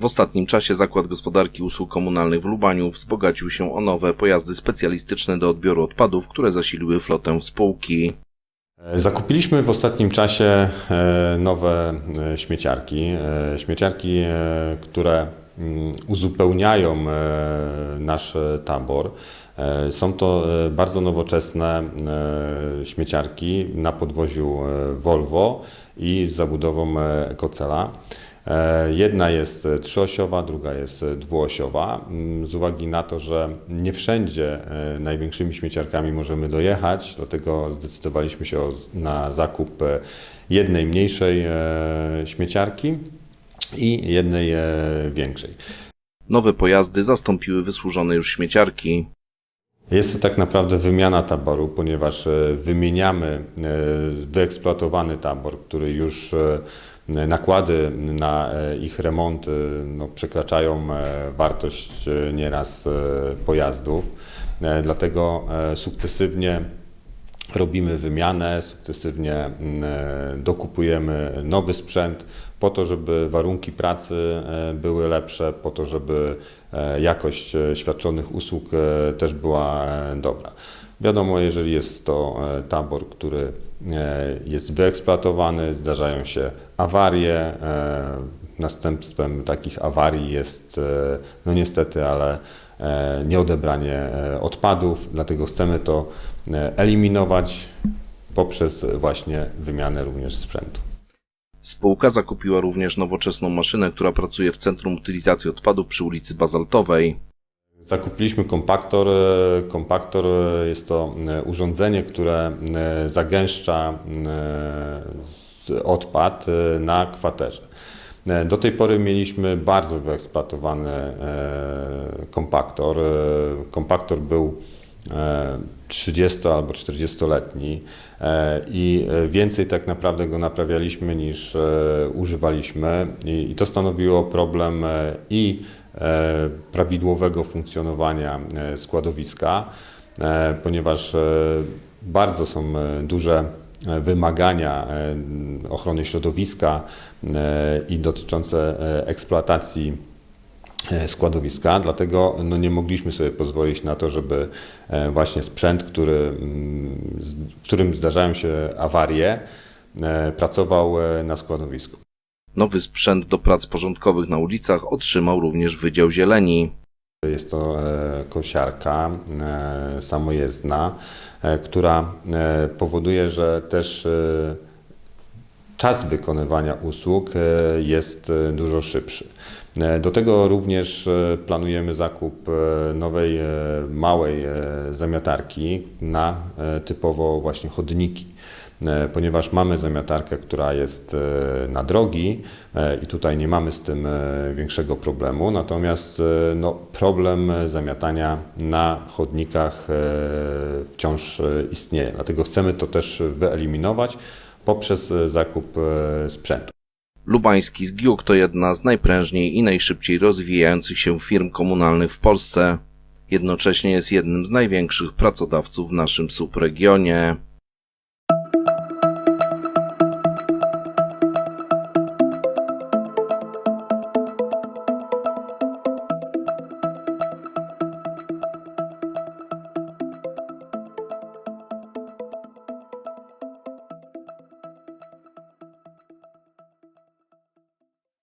W ostatnim czasie Zakład Gospodarki Usług Komunalnych w Lubaniu wzbogacił się o nowe pojazdy specjalistyczne do odbioru odpadów, które zasiliły flotę spółki. Zakupiliśmy w ostatnim czasie e, nowe e, śmieciarki. E, Śmieciarki, e, które mm, uzupełniają e, nasz e, tabor. E, Są to e, bardzo nowoczesne e, śmieciarki na podwoziu e, Volvo i z zabudową e, Ecocela. E, Jedna jest e, trzyosiowa, druga jest e, dwuosiowa. Mm, Z uwagi na to, że nie wszędzie e, największymi śmieciarkami możemy dojechać, dlatego zdecydowaliśmy się na zakup e, jednej mniejszej e, śmieciarki i jednej e, większej. Nowe pojazdy zastąpiły wysłużone już śmieciarki. Jest to tak naprawdę wymiana taboru, ponieważ e, wymieniamy e, wyeksploatowany tabor, który już e, nakłady na ich remonty no, przekraczają wartość nieraz pojazdów. Dlatego sukcesywnie robimy wymianę, sukcesywnie mm, e, dokupujemy nowy sprzęt po to, żeby warunki pracy e, były lepsze, po to, żeby e, jakość świadczonych usług też była dobra. Wiadomo, jeżeli jest to tabor, który jest wyeksploatowany, zdarzają się awarie. Następstwem takich awarii jest, no niestety, ale nieodebranie e, odpadów, dlatego chcemy to e, eliminować poprzez właśnie wymianę również sprzętu. Spółka zakupiła również nowoczesną maszynę, która pracuje w Centrum Utylizacji Odpadów przy ulicy Bazaltowej. Zakupiliśmy kompaktor. E, Kompaktor e, jest to e, urządzenie, które e, zagęszcza e, odpad e, na kwaterze. E, Do tej pory mieliśmy bardzo wyeksploatowany e, kompaktor. E, Kompaktor był e, 30 albo 40-letni e, i więcej tak naprawdę go naprawialiśmy niż używaliśmy i to stanowiło problem i prawidłowego funkcjonowania składowiska, ponieważ bardzo są duże wymagania e, ochrony środowiska e, i dotyczące e, eksploatacji składowiska, dlatego no, nie mogliśmy sobie pozwolić na to, żeby właśnie sprzęt, który, mm, w którym zdarzają się awarie, pracował na składowisku. Nowy sprzęt do prac porządkowych na ulicach otrzymał również Wydział Zieleni. Jest to e, kosiarka e, samojezdna, e, która powoduje, że też czas wykonywania usług jest dużo szybszy. Do tego również planujemy zakup nowej, małej zamiatarki na typowo właśnie chodniki. E, Ponieważ mamy zamiatarkę, która jest e, na drogi e, i tutaj nie mamy z tym większego problemu, natomiast no, problem zamiatania na chodnikach wciąż istnieje. Dlatego chcemy to też wyeliminować poprzez zakup sprzętu. Lubański Zgiuk to jedna z najprężniej i najszybciej rozwijających się firm komunalnych w Polsce. Jednocześnie jest jednym z największych pracodawców w naszym subregionie.